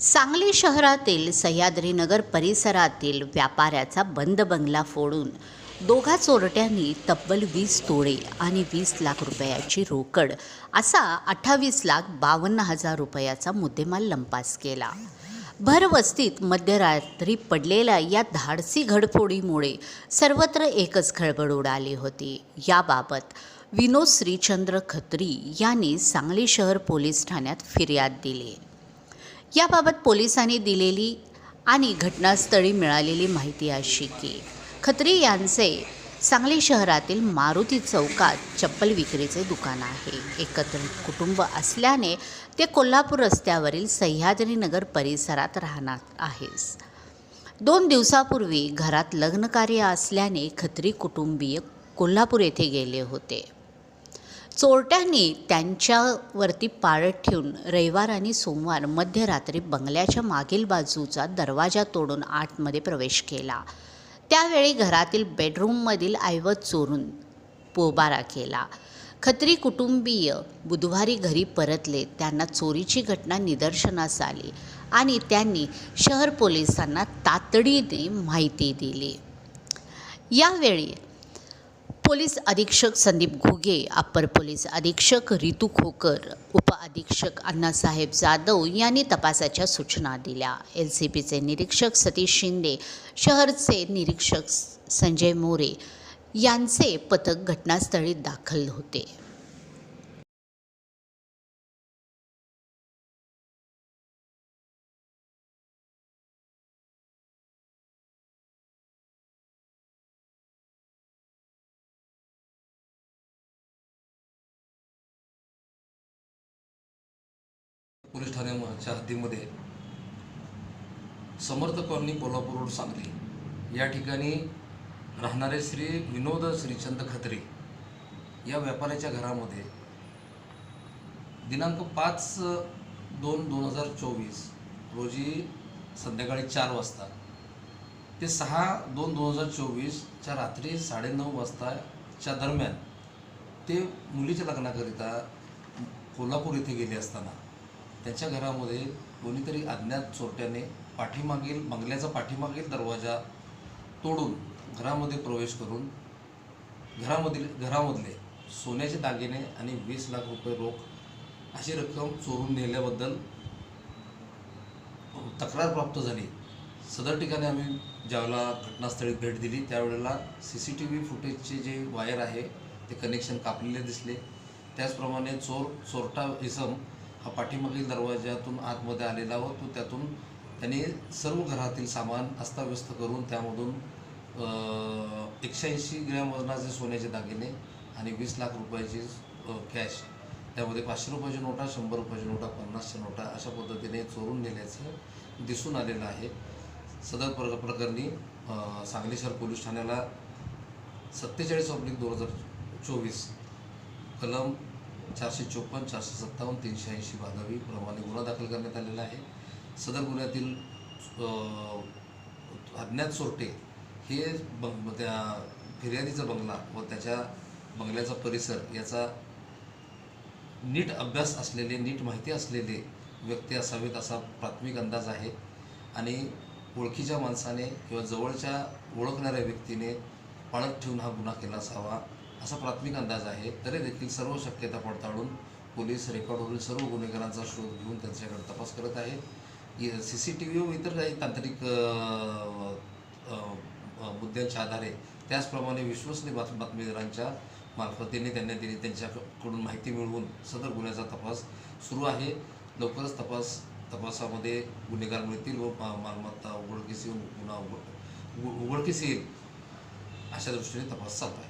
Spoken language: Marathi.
सांगली शहरातील सह्याद्रीनगर परिसरातील व्यापाऱ्याचा बंद बंगला फोडून दोघा चोरट्यांनी तब्बल वीस तोळे आणि वीस लाख रुपयाची रोकड असा अठ्ठावीस लाख बावन्न हजार रुपयाचा मुद्देमाल लंपास केला. भरवस्तीत मध्यरात्री पडलेल्या या धाडसी घडफोडीमुळे सर्वत्र एकच खळबळ उडाली होती. याबाबत विनोद श्रीचंद्र खत्री यांनी सांगली शहर पोलीस ठाण्यात फिर्याद दिली. याबाबत पोलिसांनी दिलेली आणि घटनास्थळी मिळालेली माहिती अशी की खत्री यांचे सांगली शहरातील मारुती चौकात चप्पल विक्रीचे दुकान आहे. एकत्रित कुटुंब असल्याने ते कोल्हापूर रस्त्यावरील सह्याद्रीनगर परिसरात राहणार आहेस दोन दिवसापूर्वी घरात लग्नकार्य असल्याने खत्री कुटुंबीय कोल्हापूर येथे गेले होते. चोरट्यांनी त्यांच्यावरती पाळत ठेवून रविवार आणि सोमवार मध्यरात्री बंगल्याच्या मागील बाजूचा दरवाजा तोडून आतमध्ये प्रवेश केला. त्यावेळी घरातील बेडरूममधील ऐवत चोरून पोबारा केला. खत्री कुटुंबीय बुधवारी घरी परतले. त्यांना चोरीची घटना निदर्शनास आली आणि त्यांनी शहर पोलिसांना तातडीने माहिती दिली. यावेळी पोलीस अधीक्षक संदीप घुगे अप्पर पोलीस अधीक्षक रितू खोकर उपअधीक्षक अण्णासाहेब जाधव यांनी तपासाच्या सूचना दिल्या. एल सी पीचे निरीक्षक सतीश शिंदे शहरचे निरीक्षक संजय मोरे यांचे पथक घटनास्थळी दाखल होते. पोलीस ठाण्याच्या हद्दीमध्ये समर्थ कॉलनी कोल्हापूर रोड सांगली. या ठिकाणी राहणारे श्री विनोद श्रीचंद खत्री या व्यापाऱ्याच्या घरामध्ये दिनांक पाच दोन दोन हजार चोवीस रोजी संध्याकाळी चार वाजता ते सहा दोन दोन हजार चोवीसच्या रात्री साडेनऊ वाजताच्या दरम्यान ते मुलीच्या लग्नाकरिता कोल्हापूर येथे गेले असताना त्यांच्या घरामध्ये कोणीतरी अज्ञात चोरट्याने पाठीमागील बंगल्याचा पाठीमागील दरवाजा तोडून घरामध्ये प्रवेश करून घरामधील घरामधले सोन्याचे दागिने आणि वीस लाख रुपये रोख अशी रक्कम चोरून नेल्याबद्दल तक्रार प्राप्त झाली. सदर ठिकाणी आम्ही ज्यावेळेला घटनास्थळी भेट दिली त्यावेळेला सी सी टी व्ही फुटेजचे जे वायर आहे ते कनेक्शन कापलेले दिसले. त्याचप्रमाणे चोर चोरटा इसम पाठीमागील दरवाज्यातून आतमध्ये आलेला व तो त्यातून त्यांनी सर्व घरातील सामान अस्ताव्यस्त करून त्यामधून एकशे ऐंशी ग्रॅम वजनाचे सोन्याचे दागिने आणि वीस लाख रुपयाची कॅश त्यामध्ये पाचशे रुपयाची नोटा शंभर रुपयाची नोटा पन्नासच्या नोटा अशा पद्धतीने चोरून नेल्याचं दिसून आलेलं आहे. सदर प्र प्रकरणी सांगली शहर पोलीस ठाण्याला सत्तेचाळीस ऑब्लिक दोन हजार चोवीस कलम चारशे चोपन्न चारशे सत्तावन्न तीनशे ऐंशी बाधावी प्रमाणे गुन्हा दाखल करण्यात आलेला आहे. सदर गुन्ह्यातील अज्ञात सोरटे हे बंग त्या फिर्यादीचा बंगला व त्याच्या बंगल्याचा परिसर याचा नीट अभ्यास असलेले नीट माहिती असलेले व्यक्ती असावेत असा प्राथमिक अंदाज आहे. आणि ओळखीच्या माणसाने किंवा जवळच्या ओळखणाऱ्या व्यक्तीने पाळत ठेवून हा गुन्हा केला असावा. असा प्राथमिक अंदाज आहे. तरी देखील सर्व शक्यता पडताळून पोलीस रेकॉर्डवरील सर्व गुन्हेगारांचा शोध घेऊन त्यांच्याकडे तपास करत आहेत. सी सी टी व्ही व इतर काही तांत्रिक मुद्द्यांच्या आधारे त्याचप्रमाणे विश्वसनीय बात बातमीदारांच्या मार्फतीने त्यांनी दिली त्यांच्याकडून माहिती मिळवून सदर गुन्ह्याचा तपास सुरू आहे. लवकरच तपास तपासामध्ये गुन्हेगार मिळतील व मा- मालमत्ता उघडकीस येऊन गुन्हा उघड उघ- उघडकीस येईल अशा दृष्टीने तपास चालू आहे.